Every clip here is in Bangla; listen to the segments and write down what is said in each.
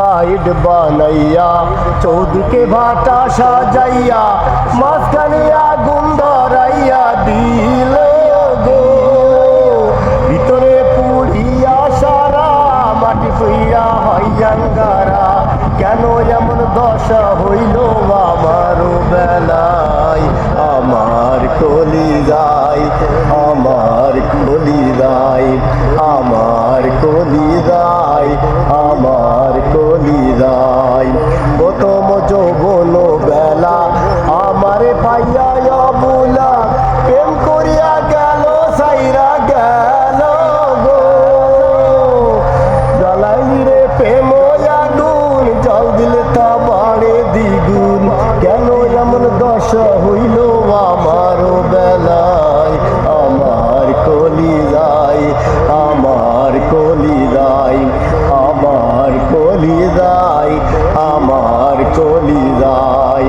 সাইড বানাইয়া, চৌদিকে ভাটা সাজাইয়া, মাঝখানে আগুন ধরাইয়া দিল গো। ভিতরে পুড়িয়া সারা, মাটি পুইয়া হইয়াঙ্গারা কেন এমন দশা হইল আমার বেলায়? আমার কলি আমার দশা হইল আমার বেলায়, আমার কলি যায় আমার কলি যায় আমার কলি যায় আমার কলি যায়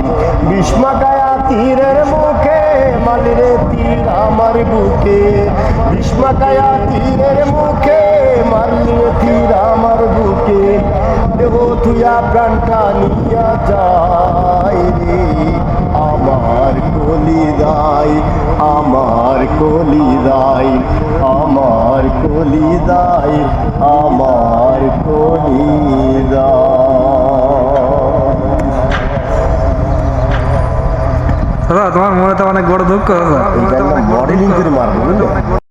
বিষ্মাকায়া তীরের মুখে, মালিরে তীর আমার বুকে। বিষ্মাকায়া তীরের মুখে মারলিয়ে তীর আমার বুকে। দেহ তুয়া প্রাণটা নিয়া যায় রে। আমার কলি দাই আমার কলিদাই আমার কলি দাই দাদা তোমার মনে তো অনেক বড় দুঃখ দাদা মডেলিং করে মারবো বুঝলো?